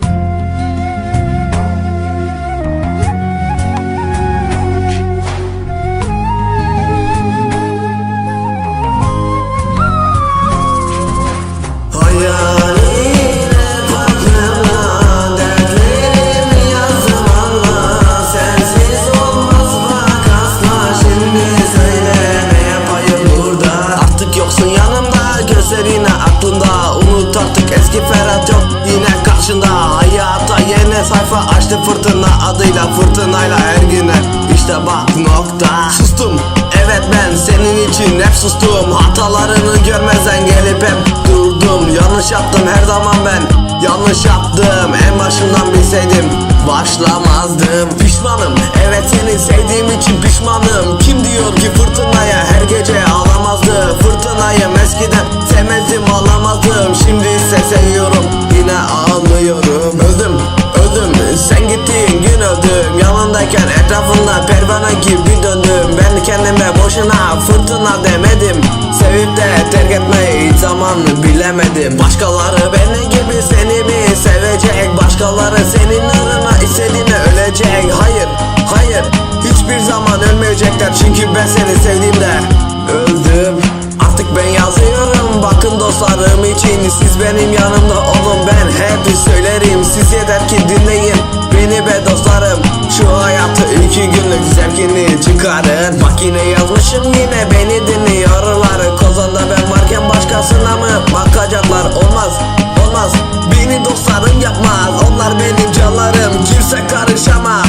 아! Sayfa açtı fırtına Adıyla fırtınayla her güne. İşte bak nokta. Sustum. Evet ben senin için hep sustum. Hatalarını görmezden gelip hep durdum. Yanlış yaptım her zaman ben. Yanlış yaptım. En başından bilseydim Başlamazdım. Pişmanım. Evet seni sevdiğim öldüm Yanındayken etrafında pervane gibi döndüm. Ben kendime boşuna fırtına demedim. Sevip de terk etmeyi hiç zaman bilemedim. Başkaları benim gibi seni mi sevecek? Başkaları senin uğruna istediğine ölecek? Hayır hayır. Hiçbir zaman ölmeyecekler. Çünkü ben seni sevdiğimde öldüm. Artık ben yazıyorum bakın dostlarım için. Siz benim yanımda olun. Ben hep söylerim. Siz yeter ki dinleyin beni be dostlarım Şu hayatı iki günlük zevkini çıkarın. Bak yine yazmışım yine beni dinliyorlar. Kozanda ben varken başkasına mı bakacaklar? Olmaz olmaz. Beni dostlarım yapmaz Onlar benim canlarım. Kimse karışamaz